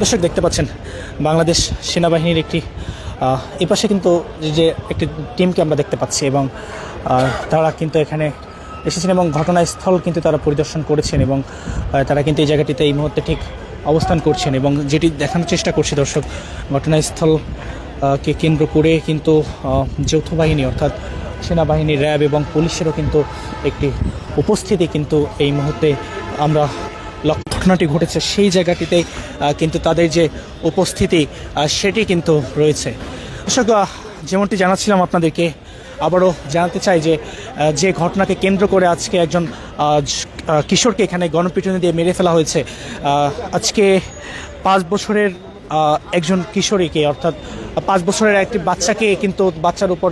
দর্শক দেখতে পাচ্ছেন, বাংলাদেশ সেনাবাহিনীর একটি এপাশে কিন্তু যে- একটি টিমকে আমরা দেখতে পাচ্ছি এবং তারা কিন্তু এখানে এসেছেন এবং ঘটনাস্থল কিন্তু তারা পরিদর্শন করেছেন এবং তারা কিন্তু এই জায়গাটিতে এই মুহূর্তে ঠিক অবস্থান করছেন এবং যেটি দেখানোর চেষ্টা করছি দর্শক, ঘটনাস্থল কে কেন্দ্র করে কিন্তু যৌথ বাহিনী অর্থাৎ সেনাবাহিনী র্যাব এবং পুলিশেরও কিন্তু একটি উপস্থিতি কিন্তু এই মুহূর্তে আমরা লক্ষ্য ঘটনাটি ঘটেছে সেই জায়গাটিতে কিন্তু তাদের যে উপস্থিতি সেটি কিন্তু রয়েছে। দর্শক যেমনটি জানাচ্ছিলাম আপনাদেরকে, আবারও জানাতে চাই যে যে ঘটনাকে কেন্দ্র করে আজকে একজন কিশোরকে এখানে গণপিটুনি দিয়ে মেরে ফেলা হয়েছে। আজকে পাঁচ বছরের একজন কিশোরীকে, অর্থাৎ পাঁচ বছরের একটি বাচ্চাকে কিন্তু বাচ্চার উপর,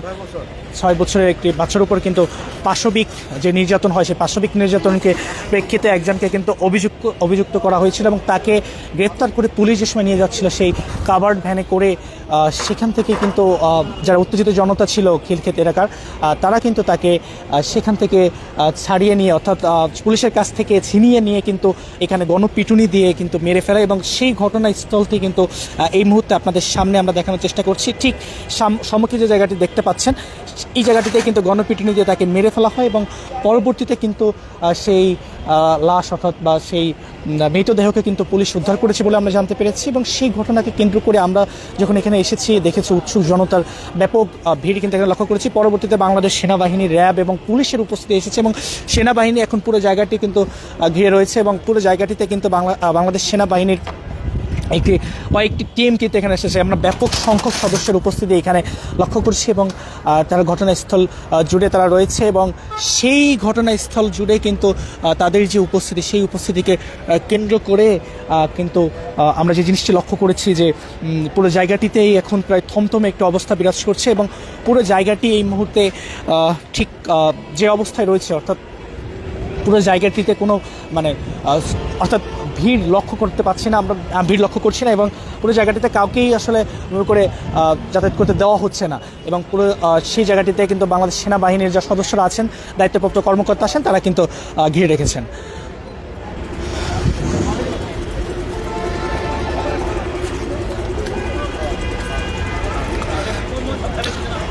ছয় বছরের একটি বাচ্চার উপর কিন্তু পাশবিক যে নির্যাতন হয় সেই পাশবিক নির্যাতনকে প্রেক্ষিতে একজনকে কিন্তু অভিযুক্ত অভিযুক্ত করা হয়েছিল এবং তাকে গ্রেপ্তার করে পুলিশ যে সময় নিয়ে যাচ্ছিল সেই কাভার্ড ভ্যানে করে সেখান থেকে কিন্তু যারা উত্তেজিত জনতা ছিল খিলক্ষেত এলাকার তারা কিন্তু তাকে সেখান থেকে ছাড়িয়ে নিয়ে, অর্থাৎ পুলিশের কাছ থেকে ছিনিয়ে নিয়ে কিন্তু এখানে গণপিটুনি দিয়ে কিন্তু মেরে ফেলা এবং সেই ঘটনাস্থলটি কিন্তু এই মুহূর্তে আপনাদের সামনে আমরা দেখানোর চেষ্টা করছি। ঠিক সাম- সম্মুখে যে জায়গাটি দেখতে পাচ্ছেন, এই জায়গাটিতে কিন্তু গণপিটুনি দিয়ে তাকে মেরে ফেলা হয় এবং পরবর্তীতে কিন্তু সেই লাশ অর্থাৎ বা সেই মৃতদেহকে কিন্তু পুলিশ উদ্ধার করেছে বলে আমরা জানতে পেরেছি এবং সেই ঘটনাকে কেন্দ্র করে আমরা যখন এখানে এসেছি দেখেছি উৎসুক জনতার ব্যাপক ভিড় কিন্তু এখানে লক্ষ্য করেছি। পরবর্তীতে বাংলাদেশ সেনাবাহিনী, র্যাব এবং পুলিশের উপস্থিতি এসেছে এবং সেনাবাহিনী এখন পুরো জায়গাটি কিন্তু ঘিরে রয়েছে এবং পুরো জায়গাটিতে কিন্তু বাংলা বাংলাদেশ সেনাবাহিনীর একটি, কয়েকটি টিম কিন্তু এখানে এসেছে। আমরা ব্যাপক সংখ্যক সদস্যের উপস্থিতি এখানে লক্ষ্য করছি এবং তারা ঘটনাস্থল জুড়ে তারা রয়েছে এবং সেই ঘটনাস্থল জুড়ে কিন্তু তাদের যে উপস্থিতি, সেই উপস্থিতিকে কেন্দ্র করে কিন্তু আমরা যে জিনিসটি লক্ষ্য করেছি যে পুরো জায়গাটিতেই এখন প্রায় থমথমে একটি অবস্থা বিরাজ করছে এবং পুরো জায়গাটি এই মুহূর্তে ঠিক যে অবস্থায় রয়েছে, অর্থাৎ পুরো জায়গাটিতে কোনো মানে অর্থাৎ ভিড় লক্ষ্য করতে পারছি না, আমরা ভিড় লক্ষ্য করছি না এবং পুরো জায়গাটিতে কাউকেই আসলে করে যাতায়াত করতে দেওয়া হচ্ছে না এবং পুরো সেই জায়গাটিতে কিন্তু বাংলাদেশ সেনাবাহিনীর যা সদস্যরা আছেন, দায়িত্বপ্রাপ্ত কর্মকর্তা আছেন, তারা কিন্তু ঘিরে রেখেছেন।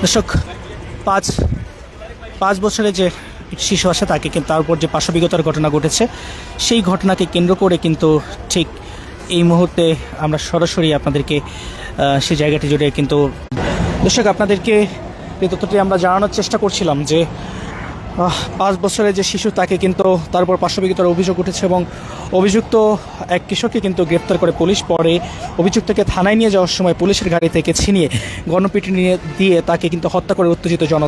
দর্শক, পাঁচ পাঁচ বছরে যে শিশু আসে তাকে কিন্তু তার উপর যে পাশবিকতার ঘটনা ঘটেছে, সেই ঘটনাকে কেন্দ্র করে কিন্তু ঠিক এই মুহূর্তে আমরা সরাসরি আপনাদেরকে সেই জায়গাটি জুড়ে কিন্তু দর্শক আপনাদেরকে এই তথ্যটি আমরা জানানোর চেষ্টা করছিলাম যে পাঁচ বছরের যে শিশু তাকে কিন্তু তার উপর পাশবিকতার অভিযোগ উঠেছে এবং অভিযুক্ত এক কিশোরকে কিন্তু গ্রেপ্তার করে পুলিশ পরে অভিযুক্তকে থানায় নিয়ে যাওয়ার সময় পুলিশের গাড়ি থেকে ছিনিয়ে গণপিটি নিয়ে দিয়ে তাকে কিন্তু হত্যা করে উত্তেজিত জনতা।